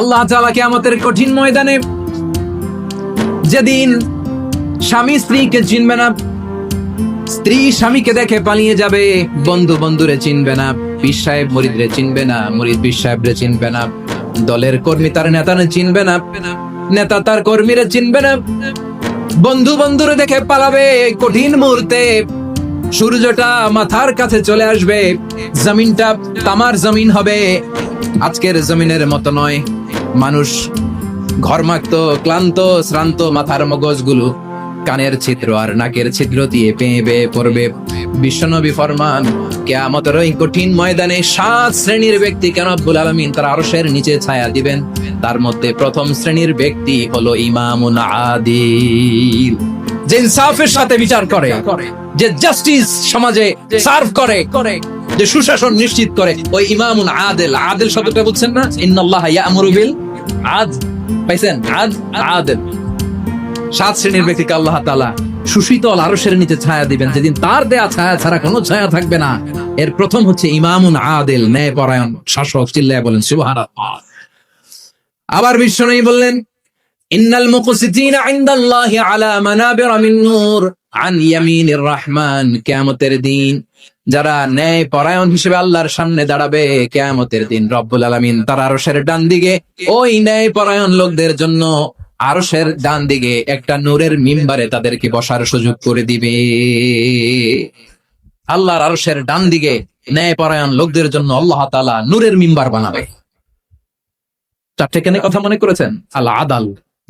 আল্লাহ তাআলাকে আমাদের কঠিন ময়দানে যেদিন স্বামী স্ত্রীকে চিনবে না, স্ত্রী স্বামীকে দেখে পালিয়ে যাবে, বন্ধু বন্ধুরে চিনবে না, পীর সাহেব মরিদরে চিনবে না, মরিদ পীর সাহেবরে চিনবে না, দলের কর্মী তার নেতারে চিনবে না, নেতা তার কর্মীরে চিনবে না, বন্ধু বন্ধুরে দেখে পালাবে, কঠিন মুহূর্তে সূর্যটা মাথার কাছে চলে আসবে, জমিনটা তামার জমিন হবে, আজকের জমিনের মতো নয়। মানুষ ঘরমাক্ত, ক্লান্ত, শ্রান্ত মাথার মগজগুলো, কানের ছিদ্র আর নাকের ছিদ্র দিয়ে পেয়ে বেয়ে পড়বে। বিশ্বনবী ফরমান কেয়ামতের ওই কঠিন ময়দানে সাত শ্রেণির ব্যক্তি কেন আব্বুল আলমিন তার আরশের নিচে ছায়া দিবেন? তার মধ্যে প্রথম শ্রেণির ব্যক্তি হলো ইমামুন আদিল। যে ইনসাফের সাথে বিচার করে, যে জাস্টিস সমাজে সার্ভ করে করে যে সুশাসন নিশ্চিত করে। ওই ইমামুন আদেল। আদেল শব্দটা বুঝছেন না? ইন্নাল্লাহ ইয়ামুরু আদ। পাইছেন? আদ? আদেল। সাত শ্রেণির ব্যক্তিকে আল্লাহ তাআলা সুশীতল আরশের নিচে ছায়া দিবেন। যেদিন তার দেয়া ছায়া ছাড়া কোনো ছায়া থাকবে না। এর প্রথম হচ্ছে ইমামুন আদেল ন্যায় পরায়ণ শাসক, চিল্লায় বলেন, সুবহানাল্লাহ। আবার বিষ্ণু বললেন ইন্নাল আলা দিন। যারা হিসেবে আল্লাহর সামনে দাঁড়াবে, কিয়ামতের দিন রব্বুল তার আরশের ডান দিকে ওই লোকদের জন্য আরশের ডান দিকে একটা নূরের মিম্বারে তাদেরকে বসার সুযোগ করে দিবে। আল্লাহর আরসের ডান দিকে ন্যায় পরায়ণ লোকদের জন্য আল্লাহ তাআলা নূরের মিম্বার বানাবে। চারটে কেন কথা মনে করেছেন? আল্লাহ আদাল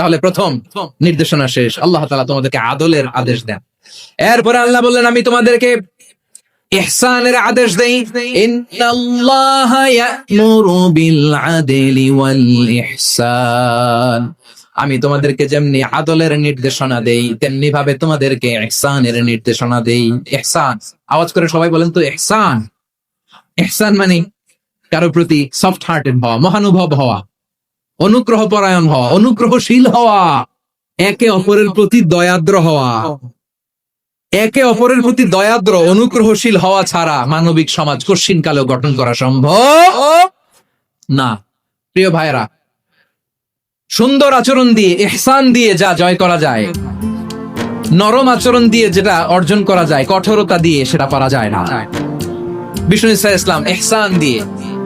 তাহলে প্রথম নির্দেশনা শেষ। আল্লাহ তাআলা তোমাদেরকে আদলের আদেশ দেন। এরপরে আল্লাহ বললেন, আমি তোমাদেরকে ইহসানের আদেশ দেই। আমি তোমাদেরকে যেমনি আদলের নির্দেশনা দেই তেমনি ভাবে তোমাদেরকে ইহসানের নির্দেশনা দেই। ইহসান, আওয়াজ করে সবাই বলেন তো, ইহসান। ইহসান মানে কারও প্রতি সফট হার্টেড হওয়া, মহানুভব হওয়া। অনুগ্রহ পরায়ণ হওয়া, অনুগ্রহশীল হওয়া, একে অপরের প্রতি দয়াদ্র হওয়া। একে অপরের প্রতি দয়াদ্র, অনুগ্রহশীল হওয়া ছাড়া মানবিক সমাজ কশিন কালেও গঠন করা সম্ভব না। প্রিয় ভাইরা সুন্দর আচরণ দিয়ে এহসান দিয়ে যা জয় করা যায়, নরম আচরণ দিয়ে যেটা অর্জন করা যায়, কঠোরতা দিয়ে সেটা পারা যায় না। বিষ্ণু ইসা ইসলাম এহসান দিয়ে।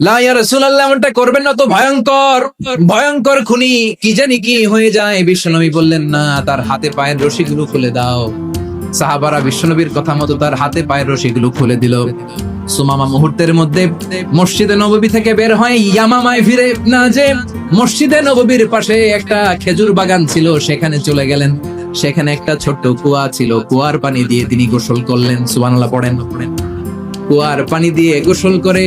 এমনটা করবেন না তো ভয়ঙ্কর। ভয়ঙ্কর খুনি, কি জানি কি হয়ে যায়। বিশ্বনবী বললেন, না, তার হাতে পায়ের রশিগুলো খুলে দাও। সাহাবারা বিশ্বনবীর কথা মতো তার হাতে পায়ের রশিগুলো খুলে দিল। সুমামা মুহূর্তের মধ্যে মসজিদে নববী থেকে বের হয়, ইয়ামামায় ফিরে না যে মসজিদে নববীর পাশে একটা খেজুর বাগান ছিল, সেখানে চলে গেলেন। সেখানে একটা ছোট্ট কুয়া ছিল, কুয়ার পানি দিয়ে তিনি গোসল করলেন। সুবহানাল্লাহ, পড়েন। কুয়ার পানি দিয়ে গোসল করে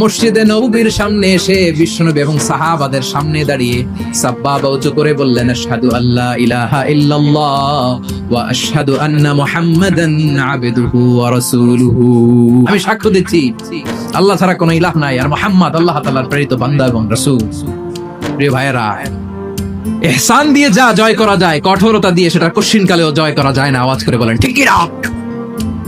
মসজিদে নববীর সামনে এসে বিশ্বনবী এবং সাহাবাদের সামনে দাঁড়িয়ে সাব্বাবা উঁচু করে বললেন, আশহাদু আল্লাহ ইলাহা ইল্লাল্লাহ ওয়া আশহাদু আন্না মুহাম্মাদান আবদুহু ওয়া রাসূলুহু। আমি সাক্ষ্য দিচ্ছি, আল্লাহ ছাড়া কোনো ইলাহ নাই আর মুহাম্মদ আল্লাহ তাআলার প্রেরিত বান্দা এবং রাসূল। প্রিয় ভাইয়েরা, এহসান দিয়ে যা জয় করা যায়, কঠোরতা দিয়ে সেটা কশিন কালেও জয় করা যায় না, আওয়াজ করে বলেন ঠিকই রাখ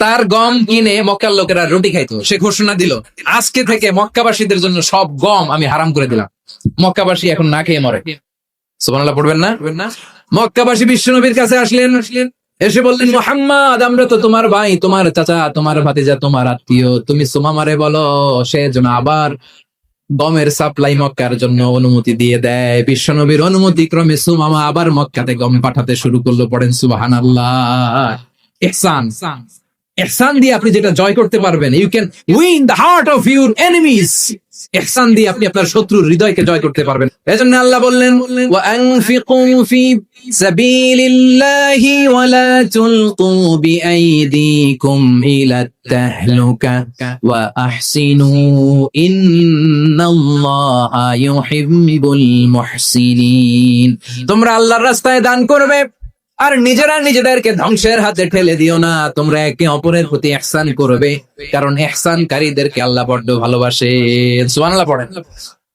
তার গম কিনে মক্কার লোকেরা রুটি খাইতো। সে ঘোষণা দিল, আজকে থেকে মক্কাবাসীদের জন্য সব গম আমি হারাম করে দিলাম। মক্কাবাসী এখন না খেয়ে মরে। সুবহানাল্লাহ, পড়বেন না? মক্কাবাসী বিশ্বনবীর কাছে আসলেন। আসলেন এসে বললেন, মোহাম্মদ, আমরা তো তোমার ভাই, তোমার চাচা, তোমার ভাতিজা, তোমার আত্মীয়। তুমি সুমামারে বলো, সে যেন আবার গমের সাপ্লাই মক্কার জন্য অনুমতি দিয়ে দেয়। বিশ্বনবীর অনুমতি ক্রমে সুমামা আবার মক্কাতে গম পাঠাতে শুরু করল। পড়েন সুবাহান আল্লাহ ইহসান। ইহসান দিয়ে আপনি যেটা জয় করতে পারবেন you can win the heart of your enemies ইহসান দিয়ে আপনি আপনার শত্রুর হৃদয়কে জয় করতে পারবেন। এজন্য আল্লাহ বললেন ওয়া আনফিকু ফি সাবিলিল্লাহি ওয়া লা তুলকু বিআইদিকুম ইলা তাহলুকা ওয়া আহসিনু ইন্নাল্লাহা ইউহিব্বুল মুহসিনিন. তোমরা আল্লাহর রাস্তায় দান করবে। আর নিজেরা নিজেদেরকে ধ্বংসের হাতে ঠেলে দিও না। তোমরা একে অপরের প্রতি একসান করবে, কারণ একসানকারীদেরকে আল্লাহ বড্ড ভালোবাসে। সুবহানাল্লাহ পড়েন।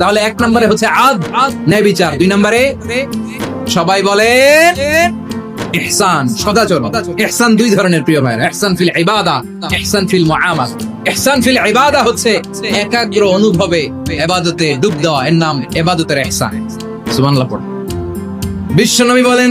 তাহলে এক নম্বরে হচ্ছে আদ ন্যায় বিচার। দুই নম্বরে সবাই বলে ইহসান সদাচরণ ইহসান দুই ধরনের প্রিয় ভাই ইহসান ফিল ইবাদা, ইহসান ফিল মুআমাল। ইহসান ফিল ইবাদা হচ্ছে একাগ্র অনুভবে ইবাদতে ডুব দেওয়া। এর নাম ইবাদতের ইহসান। সুবহানাল্লাহ বিশ্বনবী বলেন